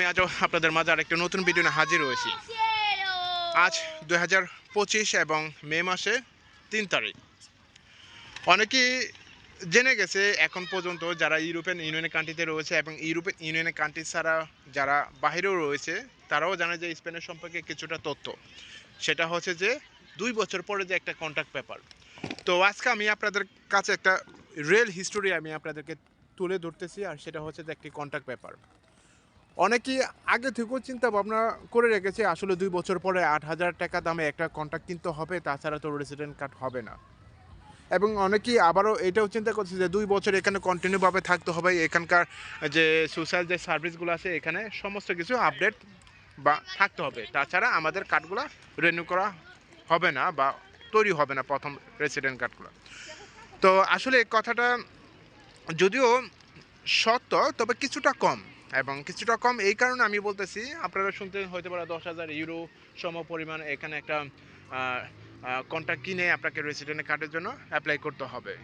আমি আজও আপনাদের মাঝে আরেকটা নতুন ভিডিও নিয়ে হাজির হয়েছি। আজ দুই হাজার পঁচিশ এবং মে মাসে তিন তারিখ। অনেকেই জেনে গেছে, এখন পর্যন্ত যারা ইউরোপিয়ান ইউনিয়নের কান্ট্রিতে রয়েছে এবং ইউরোপিয়ান ইউনিয়নের কান্ট্রি ছাড়া যারা বাইরেও রয়েছে, তারাও জানে যে স্পেনের সম্পর্কে কিছুটা তথ্য। সেটা হচ্ছে যে, দুই বছর পরে যে একটা কন্ট্যাক্ট পেপার তো আজকে আমি আপনাদের কাছে একটা রিয়েল হিস্টোরি আমি আপনাদেরকে তুলে ধরতেছি, আর সেটা হচ্ছে যে একটি কন্ট্যাক্ট পেপার অনেকেই আগে থেকেও চিন্তা ভাবনা করে রেখেছে, আসলে দুই বছর পরে আট হাজার টাকা দামে একটা কন্ট্রাক্ট কিনতে হবে, তাছাড়া তো রেসিডেন্ট কার্ড হবে না। এবং অনেকেই আবারও এটাও চিন্তা করছে যে দুই বছর এখানে কন্টিনিউভাবে থাকতে হবে, এখানকার যে সোশ্যাল যে সার্ভিসগুলো আছে, এখানে সমস্ত কিছু আপডেট বা থাকতে হবে। তাছাড়া আমাদের কার্ডগুলো রেনিউ করা হবে না বা তৈরি হবে না প্রথম রেসিডেন্ট কার্ডগুলো তো আসলে কথাটা যদিও সত্য, তবে কিছুটা কম। এবং কিছুটা কম, এই কারণে আমি বলতেছি, আপনারা শুনতে হতে পারে দশ হাজার ইউরো সম পরিমাণ এখানে একটা কন্ট্রাক্ট কিনে আপনাকে রেসিডেন্ট কার্ডের জন্য অ্যাপ্লাই করতে হবে।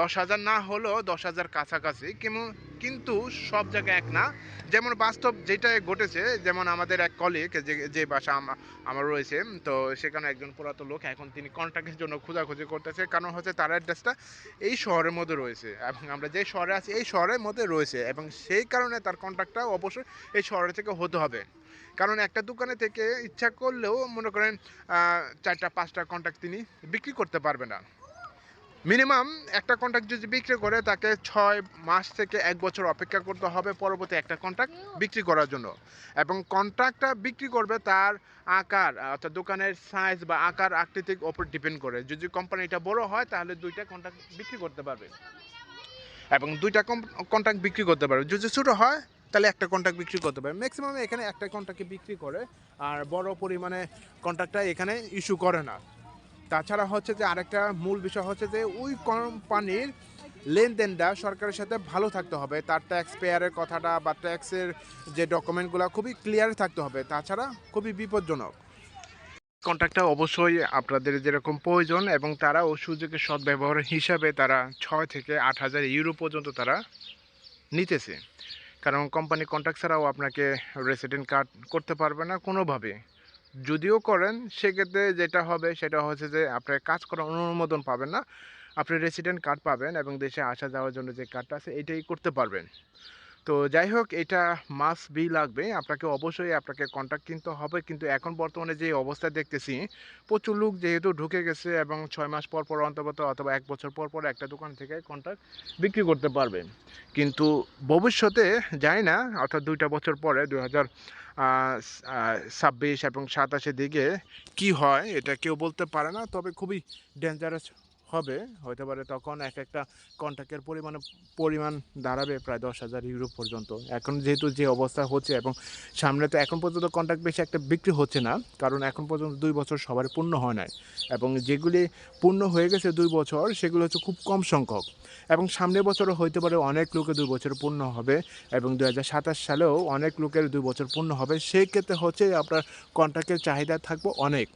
দশ হাজার না হলেও দশ হাজার কাছাকাছি কেমন কিন্তু সব জায়গায় এক না। যেমন বাস্তব যেটা ঘটেছে, যেমন আমাদের এক কলিগ যে যে বাসা আমার রয়েছে, তো সেখানে একজন পুরাতন লোক, এখন তিনি কন্ট্রাক্টের জন্য খোঁজাখুঁজি করতেছে। কারণ হচ্ছে তার অ্যাড্রেসটা এই শহরের মধ্যে রয়েছে এবং আমরা যে শহরে আছি, এই শহরের মধ্যে রয়েছে এবং সেই কারণে তার কন্ট্রাক্টটা অবশ্যই এই শহরে থেকে হতে হবে। কারণ একটা দোকানে থেকে ইচ্ছা করলেও মনে করেন চারটা, পাঁচটা কন্ট্রাক্ট তিনি বিক্রি করতে পারবে না। মিনিমাম একটা কন্ট্রাক্ট যদি বিক্রি করে তাকে ছয় মাস থেকে এক বছর অপেক্ষা করতে হবে পরবর্তী একটা কন্ট্রাক্ট বিক্রি করার জন্য। এবং কন্ট্রাক্টটা বিক্রি করবে তার আকার অর্থাৎ দোকানের সাইজ বা আকার আকৃতির ওপর ডিপেন্ড করে। যদি কোম্পানিটা বড় হয় তাহলে দুইটা কন্ট্রাক্ট বিক্রি করতে পারবে। এবং দুইটা কন্ট্রাক্ট বিক্রি করতে পারবে। যদি ছোটো হয় তাহলে একটা কন্ট্রাক্ট বিক্রি করতে পারবে। ম্যাক্সিমাম এখানে একটা কন্ট্রাক্টকে বিক্রি করে আর বড় পরিমাণে কন্ট্রাক্টটা এখানে ইস্যু করে না। তাছাড়া হচ্ছে যে আরেকটা মূল বিষয় হচ্ছে যে ওই কোম্পানির লেনদেনটা সরকারের সাথে ভালো থাকতে হবে। তার ট্যাক্স পেয়ারের কথাটা বা ট্যাক্সের যে ডকুমেন্টগুলো খুবই ক্লিয়ার থাকতে হবে। তাছাড়া খুবই বিপজ্জনক। কন্ট্রাক্টটা অবশ্যই আপনাদের যেরকম প্রয়োজন এবং তারা ও সুযোগের সদ্ব্যবহার হিসাবে তারা ছয় থেকে আট হাজার ইউরো পর্যন্ত তারা নিতেছে। কারণ কোম্পানি কন্ট্রাক্ট ছাড়াও আপনাকে রেসিডেন্ট কার্ড করতে পারবে না কোনোভাবে। যদিও করেন, সেক্ষেত্রে যেটা হবে সেটা হচ্ছে যে আপনার কাজ করার অনুমোদন পাবেন না। আপনি রেসিডেন্ট কার্ড পাবেন এবং দেশে আসা যাওয়ার জন্য যে কার্ডটা আছে, এটাই করতে পারবেন। তো যাই হোক এটা মাস বি লাগবে। আপনাকে অবশ্যই আপনাকে কন্ট্যাক্ট কিনতে হবে। কিন্তু এখন বর্তমানে যে অবস্থা দেখতেছি, প্রচুর লোক যেহেতু ঢুকে গেছে এবং ছয় মাস পর পর অন্তর্গত অথবা এক বছর পর পর একটা দোকান থেকে কন্ট্রাক্ট বিক্রি করতে পারবে। কিন্তু ভবিষ্যতে জানি না, অর্থাৎ দুইটা বছর পরে দুই হাজার ছাব্বিশ এবং সাতাশের দিকে কি হয়, এটা কেউ বলতে পারে না। তবে খুবই ডেঞ্জারাস হবে হতে পারে তখন এক একটা কন্ট্রাক্টের পরিমাণে, পরিমাণ দাঁড়াবে প্রায় দশ হাজার ইউরো পর্যন্ত। এখন যেহেতু যে অবস্থা হচ্ছে এবং সামনে তো এখন পর্যন্ত কন্ট্রাক্ট বেশি একটা বিক্রি হচ্ছে না, কারণ এখন পর্যন্ত দুই বছর সবার পূর্ণ হয় নাই। এবং যেগুলি পূর্ণ হয়ে গেছে দুই বছর, সেগুলো হচ্ছে খুব কম সংখ্যক। এবং সামনের বছরও হইতে পারে অনেক লোকের দুই বছর পূর্ণ হবে এবং দু হাজার সাতাশ সালেও অনেক লোকের দুই বছর পূর্ণ হবে। সেই ক্ষেত্রে হচ্ছে আপনার কন্ট্রাক্টের চাহিদা থাকবে অনেক।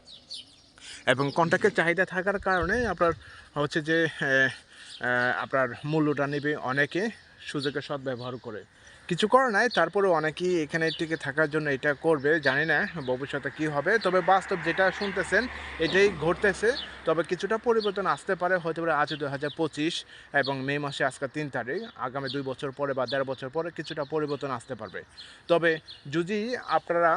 এবং কন্ট্রাক্টের চাহিদা থাকার কারণে আপনার হচ্ছে যে আপনার মূল্যটা নেবে অনেকে সুযোগের সদ্ব্যবহার করে। কিছু করার নাই, তারপরেও অনেকেই এখানে টিকে থাকার জন্য এটা করবে, জানি না ভবিষ্যতে কি হবে। তবে বাস্তব যেটা শুনতেছেন, এটাই ঘটতেছে। তবে কিছুটা পরিবর্তন আসতে পারে, হতে পারে আজ দু হাজার পঁচিশ এবং মে মাসে আজকে তিন তারিখ। আগামী দুই বছর পরে বা দেড় বছর পরে কিছুটা পরিবর্তন আসতে পারবে। তবে যদি আপনারা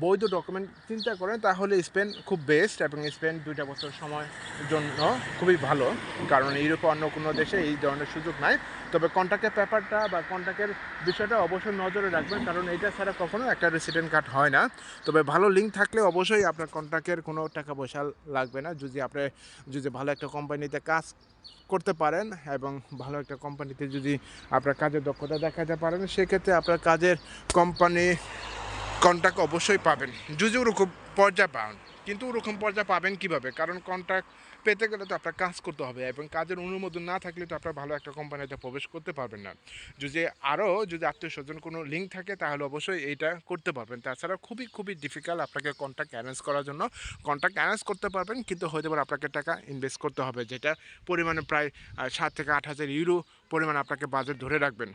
বৈধ ডকুমেন্ট চিন্তা করেন, তাহলে স্পেন খুব বেস্ট এবং স্পেন দুইটা বছর সময় জন্য খুবই ভালো। কারণ ইউরোপে অন্য কোনো দেশে এই ধরনের সুযোগ নাই। তবে কন্ট্রাক্টের ব্যাপারটা বা কন্ট্রাক্টের বিষয়টা অবশ্যই নজরে রাখবেন, কারণ এটা ছাড়া কখনো একটা রেসিডেন্ট কার্ড হয় না। তবে ভালো লিঙ্ক থাকলে অবশ্যই আপনার কন্ট্রাক্টের কোনো টাকা পয়সা লাগবে না। যদি আপনি, যদি ভালো একটা কোম্পানিতে কাজ করতে পারেন এবং ভালো একটা কোম্পানিতে যদি আপনার কাজের দক্ষতা দেখাতে পারেন, সেক্ষেত্রে আপনার কাজের কোম্পানি কন্ট্রাক্ট অবশ্যই পাবেন। যদি ওরকম পর্যায়ে পান, কিন্তু ওরকম পর্যায়ে পাবেন কীভাবে? কারণ কন্ট্রাক্ট পেতে গেলে তো আপনার কাজ করতে হবে এবং কাজের অনুমোদন না থাকলে তো আপনার ভালো একটা কোম্পানিতে প্রবেশ করতে পারবেন না। যদি আরও যদি আত্মীয় স্বজন কোনো লিঙ্ক থাকে, তাহলে অবশ্যই এইটা করতে পারবেন। তাছাড়া খুবই খুবই ডিফিকাল্ট আপনাকে কন্ট্রাক্ট অ্যারেঞ্জ করার জন্য। কন্ট্রাক্ট অ্যারেঞ্জ করতে পারবেন, কিন্তু হয়তো আপনাকে টাকা ইনভেস্ট করতে হবে, যেটা পরিমাণে প্রায় সাত থেকে আট হাজার ইউরো পরিমাণ আপনাকে বাজেট ধরে রাখবেন।